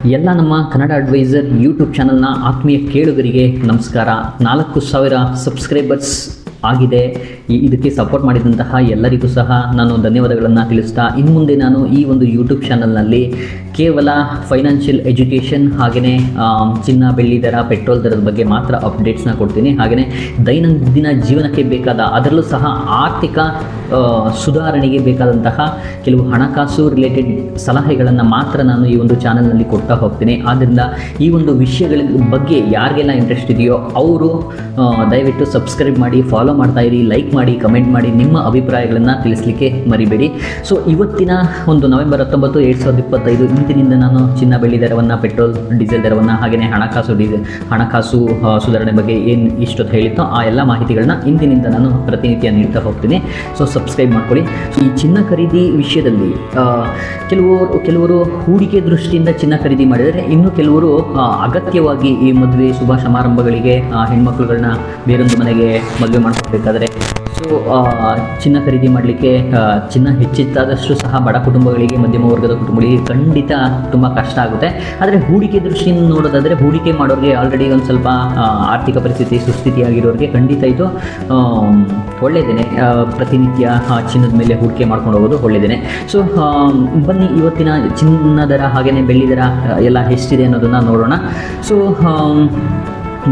ಎಲ್ಲ ನಮ್ಮ Kannada adviser YouTube ಚಾನಲ್ನ ಆತ್ಮೀಯ ಕೇಳುಗರಿಗೆ ನಮಸ್ಕಾರ. ನಾಲ್ಕು ಸಾವಿರ ಸಬ್ಸ್ಕ್ರೈಬರ್ಸ್ ಆಗಿದೆ. ಈ- ಇದಕ್ಕೆ ಸಪೋರ್ಟ್ ಮಾಡಿದಂತಹ ಎಲ್ಲರಿಗೂ ಸಹ ನಾನು ಧನ್ಯವಾದಗಳನ್ನು ತಿಳಿಸ್ತಾ ಇನ್ನು ಮುಂದೆ ನಾನು ಈ ಒಂದು ಯೂಟ್ಯೂಬ್ ಚಾನಲ್ನಲ್ಲಿ ಕೇವಲ ಫೈನಾನ್ಷಿಯಲ್ ಎಜುಕೇಷನ್ ಹಾಗೆಯೇ ಚಿನ್ನ, ಬೆಳ್ಳಿ ದರ ಪೆಟ್ರೋಲ್ ದರದ ಬಗ್ಗೆ ಮಾತ್ರ ಅಪ್ಡೇಟ್ಸ್ನ ಕೊಡ್ತೀನಿ. ಹಾಗೆಯೇ ದೈನಂದಿನ ಜೀವನಕ್ಕೆ ಬೇಕಾದ ಅದರಲ್ಲೂ ಸಹ ಆರ್ಥಿಕ ಸುಧಾರಣೆಗೆ ಬೇಕಾದಂತಹ ಕೆಲವು ಹಣಕಾಸು ರಿಲೇಟೆಡ್ ಸಲಹೆಗಳನ್ನು ಮಾತ್ರ ನಾನು ಈ ಒಂದು ಚಾನಲ್ನಲ್ಲಿ ಕೊಡ್ತಾ ಹೋಗ್ತೀನಿ. ಆದ್ದರಿಂದ ಈ ಒಂದು ವಿಷಯಗಳ ಬಗ್ಗೆ ಯಾರಿಗೆಲ್ಲ ಇಂಟ್ರೆಸ್ಟ್ ಇದೆಯೋ ಅವರು ದಯವಿಟ್ಟು ಸಬ್ಸ್ಕ್ರೈಬ್ ಮಾಡಿ ಫಾಲೋ ಮಾಡ್ತಾ ಇರಿ ಲೈಕ್ ಮಾಡಿ ಕಮೆಂಟ್ ಮಾಡಿ, ನಿಮ್ಮ ಅಭಿಪ್ರಾಯಗಳನ್ನು ತಿಳಿಸ್ಲಿಕ್ಕೆ ಮರಿಬೇಡಿ. ಸೊ ಇವತ್ತಿನ ಒಂದು ನವೆಂಬರ್ ಹತ್ತೊಂಬತ್ತು, ಎರಡು ಸಾವಿರದ ಇಪ್ಪತ್ತೈದು, ಇಂದಿನಿಂದ ನಾನು ಚಿನ್ನ ಬೆಳ್ಳಿ ದರವನ್ನು, ಪೆಟ್ರೋಲ್, ಡೀಸೆಲ್ ದರವನ್ನು ಹಾಗೆಯೇ ಹಣಕಾಸು ಡೀಸೆಲ್ ಹಣಕಾಸು ಸುಧಾರಣೆ ಬಗ್ಗೆ ಏನು ಇಷ್ಟೊತ್ತು ಹೇಳಿತ್ತೋ ಆ ಎಲ್ಲ ಮಾಹಿತಿಗಳನ್ನ ಇಂದಿನಿಂದ ನಾನು ಪ್ರತಿನಿತ್ಯ ನೀಡ್ತಾ ಹೋಗ್ತೀನಿ. ಸೊ ಸಬ್ಸ್ಕ್ರೈಬ್ ಮಾಡ್ಕೊಳ್ಳಿ. ಈ ಚಿನ್ನ ಖರೀದಿ ವಿಷಯದಲ್ಲಿ ಕೆಲವರು ಕೆಲವರು ಹೂಡಿಕೆ ದೃಷ್ಟಿಯಿಂದ ಚಿನ್ನ ಖರೀದಿ ಮಾಡಿದರೆ ಇನ್ನು ಕೆಲವರು ಅಗತ್ಯವಾಗಿ ಈ ಮದುವೆ ಶುಭ ಸಮಾರಂಭಗಳಿಗೆ ಹೆಣ್ಮಕ್ಳುಗಳನ್ನ ಬೇರೊಂದು ಮನೆಗೆ ಮದುವೆ ಮಾಡ್ಕೊಳ್ಬೇಕಾದ್ರೆ ಸೊ ಚಿನ್ನ ಖರೀದಿ ಮಾಡಲಿಕ್ಕೆ ಚಿನ್ನ ಹೆಚ್ಚಿತ್ತಾದಷ್ಟು ಸಹ ಬಡ ಕುಟುಂಬಗಳಿಗೆ, ಮಧ್ಯಮ ವರ್ಗದ ಕುಟುಂಬಗಳಿಗೆ ಖಂಡಿತ ತುಂಬ ಕಷ್ಟ ಆಗುತ್ತೆ. ಆದರೆ ಹೂಡಿಕೆ ದೃಷ್ಟಿಯಿಂದ ನೋಡೋದಾದರೆ ಹೂಡಿಕೆ ಮಾಡೋರಿಗೆ ಆಲ್ರೆಡಿ ಒಂದು ಸ್ವಲ್ಪ ಆರ್ಥಿಕ ಪರಿಸ್ಥಿತಿ, ಸುಸ್ಥಿತಿಯಾಗಿರೋರಿಗೆ ಖಂಡಿತ ಇದು ಒಳ್ಳೆಯದೇನೆ ಪ್ರತಿನಿತ್ಯ ಚಿನ್ನದ ಮೇಲೆ ಹೂಡಿಕೆ ಮಾಡ್ಕೊಂಡು ಹೋಗೋದು ಒಳ್ಳೆಯದೇನೆ ಸೊ ಬನ್ನಿ ಇವತ್ತಿನ ಚಿನ್ನ ದರ ಹಾಗೆಯೇ ಬೆಳ್ಳಿ ದರ ಎಲ್ಲ ಎಷ್ಟಿದೆ ಅನ್ನೋದನ್ನು ನೋಡೋಣ. ಸೊ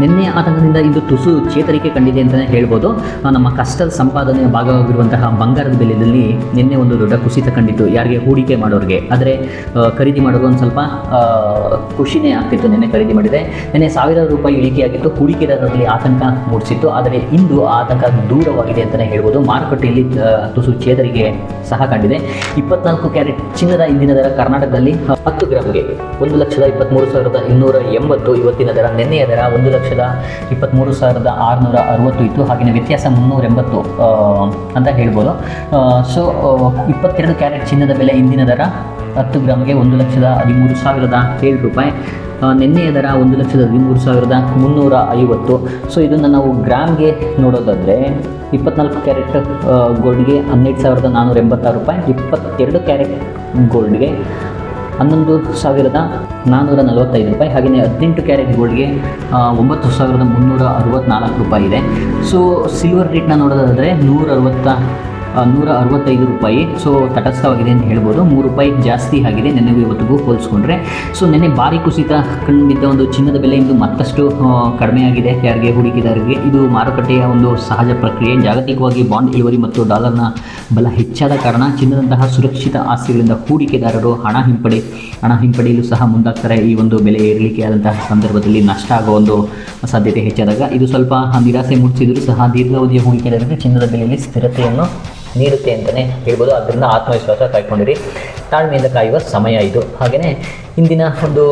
ನಿನ್ನೆ ಆತಂಕದಿಂದ ಇಂದು ತುಸು ಚೇತರಿಕೆ ಕಂಡಿದೆ ಅಂತಲೇ ಹೇಳ್ಬೋದು. ನಮ್ಮ ಕಷ್ಟದ ಸಂಪಾದನೆಯ ಭಾಗವಾಗಿರುವಂತಹ ಬಂಗಾರದ ಬೆಲೆಯಲ್ಲಿ ನಿನ್ನೆ ಒಂದು ದೊಡ್ಡ ಕುಸಿತ ಕಂಡಿತ್ತು. ಯಾರಿಗೆ? ಹೂಡಿಕೆ ಮಾಡೋರಿಗೆ. ಆದರೆ ಖರೀದಿ ಮಾಡೋದು ಒಂದು ಸ್ವಲ್ಪ ಖುಷಿನೇ ಆಗ್ತಿತ್ತು ನಿನ್ನೆ ಖರೀದಿ ಮಾಡಿದೆ ನಿನ್ನೆ ಸಾವಿರಾರು ರೂಪಾಯಿ ಇಳಿಕೆಯಾಗಿತ್ತು. ಹೂಡಿಕೆದಾರರಲ್ಲಿ ಆತಂಕ ಮೂಡಿಸಿತ್ತು. ಆದರೆ ಇಂದು ಆತಂಕ ದೂರವಾಗಿದೆ ಅಂತಲೇ ಹೇಳ್ಬೋದು. ಮಾರುಕಟ್ಟೆಯಲ್ಲಿ ತುಸು ಚೇತರಿಕೆ ಸಹ ಕಂಡಿದೆ. ಇಪ್ಪತ್ನಾಲ್ಕು ಕ್ಯಾರೆಟ್ ಚಿನ್ನದ ಇಂದಿನ ದರ ಕರ್ನಾಟಕದಲ್ಲಿ ಹತ್ತು ಗ್ರಾಮ್ಗೆ ಒಂದು ಲಕ್ಷದ ಇಪ್ಪತ್ತ್ಮೂರು ಸಾವಿರದ ಇನ್ನೂರ ಎಂಬತ್ತು ಇವತ್ತಿನ ದರ. ನಿನ್ನೆಯ ದರ ಒಂದು ಲಕ್ಷದ ಇಪ್ಪತ್ತ್ಮೂರು ಸಾವಿರದ ಆರುನೂರ ಅರವತ್ತು ಇತ್ತು. ಹಾಗೆಯೇ ವ್ಯತ್ಯಾಸ ಮುನ್ನೂರ ಎಂಬತ್ತು ಅಂತ ಹೇಳ್ಬೋದು. ಸೊ ಇಪ್ಪತ್ತೆರಡು ಕ್ಯಾರೆಟ್ ಚಿನ್ನದ ಬೆಲೆ ಇಂದಿನ ದರ ಹತ್ತು ಗ್ರಾಮ್ಗೆ ಒಂದು ಲಕ್ಷದ ಹದಿಮೂರು ಸಾವಿರದ ಏಳು ರೂಪಾಯಿ. ನಿನ್ನೆಯ ದರ ಒಂದು ಲಕ್ಷದ ಹದಿಮೂರು ಸಾವಿರದ ಮುನ್ನೂರ ಐವತ್ತು. ಸೊ ಇದನ್ನು ನಾವು ಗ್ರಾಮ್ಗೆ ನೋಡೋದಾದರೆ ಇಪ್ಪತ್ನಾಲ್ಕು ಕ್ಯಾರೆಟ್ ಗೋಲ್ಡ್ಗೆ ಹನ್ನೆರಡು ಸಾವಿರದ ನಾನ್ನೂರ ಎಂಬತ್ತಾರು ರೂಪಾಯಿ, ಇಪ್ಪತ್ತೆರಡು ಕ್ಯಾರೆಟ್ ಗೋಲ್ಡ್ಗೆ ಹನ್ನೊಂದು ಸಾವಿರದ ನಾನ್ನೂರ ನಲವತ್ತೈದು ರೂಪಾಯಿ. ಹಾಗೆಯೇ ಹದಿನೆಂಟು ಕ್ಯಾರೆಟ್ ಗೋಲ್ಡ್ಗೆ ಒಂಬತ್ತು ಸಾವಿರದ ಮುನ್ನೂರ ಅರವತ್ತ್ನಾಲ್ಕು ರೂಪಾಯಿ ಇದೆ. ಸೊ ಸಿಲ್ವರ್ ರೇಟ್ನ ನೋಡೋದಾದರೆ ನೂರ ಅರವತ್ತ ನೂರ ಅರವತ್ತೈದು ರೂಪಾಯಿ. ಸೊ ತಟಸ್ಥವಾಗಿದೆ ಅಂತ ಹೇಳ್ಬೋದು. ಮೂರು ರೂಪಾಯಿ ಜಾಸ್ತಿ ಆಗಿದೆ ನೆನೆಗೂ ಇವತ್ತಿಗೂ ಹೋಲಿಸ್ಕೊಂಡ್ರೆ. ಸೊ ನೆನ್ನೆ ಭಾರಿ ಕುಸಿತ ಕಂಡಿದ್ದ ಒಂದು ಚಿನ್ನದ ಬೆಲೆ ಇಂದು ಮತ್ತಷ್ಟು ಕಡಿಮೆಯಾಗಿದೆ. ಯಾರಿಗೆ ಹೂಡಿಕೆದಾರರಿಗೆ ಇದು ಮಾರುಕಟ್ಟೆಯ ಒಂದು ಸಹಜ ಪ್ರಕ್ರಿಯೆ. ಜಾಗತಿಕವಾಗಿ ಬಾಂಡ್ ಇಳುವರಿ ಮತ್ತು ಡಾಲರ್ನ ಬಲ ಹೆಚ್ಚಾದ ಕಾರಣ ಚಿನ್ನದಂತಹ ಸುರಕ್ಷಿತ ಆಸ್ತಿಗಳಿಂದ ಹೂಡಿಕೆದಾರರು ಹಣ ಹಿಂಪಡೆ, ಹಣ ಹಿಂಪಡೆಯಲು ಸಹ ಮುಂದಾಗ್ತಾರೆ. ಈ ಒಂದು ಬೆಲೆ ಏರಿಕೆಯಾದಂತಹ ಸಂದರ್ಭದಲ್ಲಿ ನಷ್ಟ ಆಗುವ ಒಂದು ಸಾಧ್ಯತೆ ಹೆಚ್ಚಾದಾಗ ಇದು ಸ್ವಲ್ಪ ನಿರಾಸೆ ಮೂಡಿಸಿದರೂ ಸಹ ದೀರ್ಘಾವಧಿಯ ಹೂಡಿಕೆದಾರರಿಗೆ ಚಿನ್ನದ ಬೆಲೆಯಲ್ಲಿ ಸ್ಥಿರತೆಯನ್ನು ನೀಡುತ್ತೆ ಅಂತಲೇ ಹೇಳ್ಬೋದು. ಅದರಿಂದ ಆತ್ಮವಿಶ್ವಾಸ ಕಾಯ್ಕೊಂಡಿರಿ. ತಾಳ್ಮೆಯಿಂದ ಕಾಯುವ ಸಮಯ ಇದು. ಹಾಗೆಯೇ ಇಂದಿನ ಒಂದು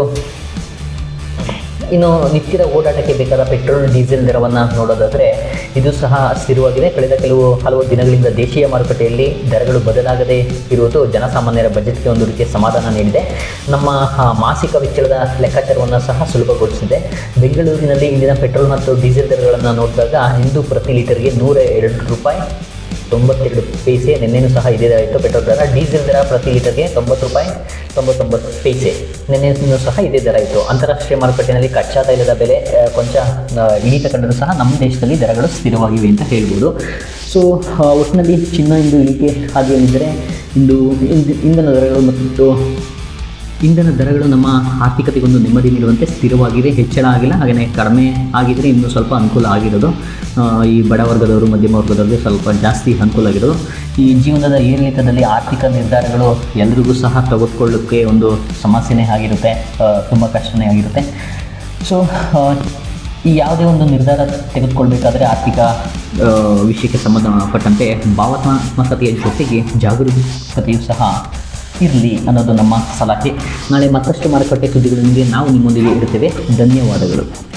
ಇನ್ನು ನಿತ್ಯದ ಓಡಾಟಕ್ಕೆ ಬೇಕಾದ ಪೆಟ್ರೋಲ್, ಡೀಸೆಲ್ ದರವನ್ನು ನೋಡೋದಾದರೆ ಇದು ಸಹ ಸ್ಥಿರವಾಗಿದೆ ಕಳೆದ ಕೆಲವು ಹಲವು ದಿನಗಳಿಂದ ದೇಶೀಯ ಮಾರುಕಟ್ಟೆಯಲ್ಲಿ ದರಗಳು ಬದಲಾಗದೇ ಇರುವುದು ಜನಸಾಮಾನ್ಯರ ಬಜೆಟ್ಗೆ ಒಂದು ರೀತಿಯ ಸಮಾಧಾನ ನೀಡಿದೆ. ನಮ್ಮ ಮಾಸಿಕ ವೆಚ್ಚದ ಲೆಕ್ಕಾಚಾರವನ್ನು ಸಹ ಸುಲಭಗೊಳಿಸಿದೆ. ಬೆಂಗಳೂರಿನಲ್ಲಿ ಇಂದಿನ ಪೆಟ್ರೋಲ್ ಮತ್ತು ಡೀಸೆಲ್ ದರಗಳನ್ನು ನೋಡಿದಾಗ ಇಂದು ಪ್ರತಿ ಲೀಟರ್ಗೆ ನೂರ ಎರಡು ರೂಪಾಯಿ ತೊಂಬತ್ತೆರಡು ಪೈಸೆ ನಿನ್ನೆನೂ ಸಹ ಇದೇ ದರ ಇತ್ತು ಪೆಟ್ರೋಲ್ ದರ, ಡೀಸೆಲ್ ದರ ಪ್ರತಿ ಲೀಟರ್ಗೆ ತೊಂಬತ್ತು ರೂಪಾಯಿ ತೊಂಬತ್ತೊಂಬತ್ತು ಪೈಸೆ ನಿನ್ನೆನೂ ಸಹ ಇದೇ ದರ ಇತ್ತು ಅಂತಾರಾಷ್ಟ್ರೀಯ ಮಾರುಕಟ್ಟೆಯಲ್ಲಿ ಕಚ್ಚಾ ತೈಲದ ಬೆಲೆ ಕೊಂಚ ಇಳಿತ ಕಂಡರೂ ಸಹ ನಮ್ಮ ದೇಶದಲ್ಲಿ ದರಗಳು ಸ್ಥಿರವಾಗಿವೆ ಅಂತ ಹೇಳ್ಬೋದು. ಸೊ ಒಟ್ಟಿನಲ್ಲಿ ಚಿನ್ನ ಇಂದು ಇಳಿಕೆ ಹಾದಿಯಲ್ಲಿದ್ದರೆ ಇಂದು ಇಂದ್- ಇಂಧನ ದರಗಳು ಮತ್ತು ಇಂಧನ ದರಗಳು ನಮ್ಮ ಆರ್ಥಿಕತೆಗೊಂದು ನೆಮ್ಮದಿ ನೀಡುವಂತೆ ಸ್ಥಿರವಾಗಿದೆ, ಹೆಚ್ಚಳ ಆಗಿಲ್ಲ. ಹಾಗೆಯೇ ಕಡಿಮೆ ಆಗಿದ್ದರೆ ಇನ್ನೂ ಸ್ವಲ್ಪ ಅನುಕೂಲ ಆಗಿರೋದು. ಈ ಬಡ ವರ್ಗದವರು, ಮಧ್ಯಮ ವರ್ಗದವರಿಗೆ ಸ್ವಲ್ಪ ಜಾಸ್ತಿ ಅನುಕೂಲ ಆಗಿರೋದು. ಈ ಜೀವನದ ಏರಿಳಿತದಲ್ಲಿ ಆರ್ಥಿಕ ನಿರ್ಧಾರಗಳು ಎಲ್ರಿಗೂ ಸಹ ತೆಗೆದುಕೊಳ್ಳೋಕ್ಕೆ ಒಂದು ಸಮಸ್ಯೆನೇ ಆಗಿರುತ್ತೆ. ತುಂಬ ಕಷ್ಟನೇ ಆಗಿರುತ್ತೆ. ಸೊ ಈ ಯಾವುದೇ ಒಂದು ನಿರ್ಧಾರ ತೆಗೆದುಕೊಳ್ಬೇಕಾದ್ರೆ ಆರ್ಥಿಕ ವಿಷಯಕ್ಕೆ ಸಂಬಂಧಪಟ್ಟಂತೆ ಭಾವನಾತ್ಮಕತೆಯ ಜೊತೆಗೆ ಜಾಗರೂಕತೆಯೂ ಸಹ ಇರಲಿ ಅನ್ನೋದು ನಮ್ಮ ಸಲಹೆ. ನಾಳೆ ಮತ್ತಷ್ಟು ಮಾರುಕಟ್ಟೆ ಸುದ್ದಿಗಳೊಂದಿಗೆ ನಾವು ನಿಮ್ಮೊಂದಿಗೆ ಇರುತ್ತೇವೆ ಧನ್ಯವಾದಗಳು.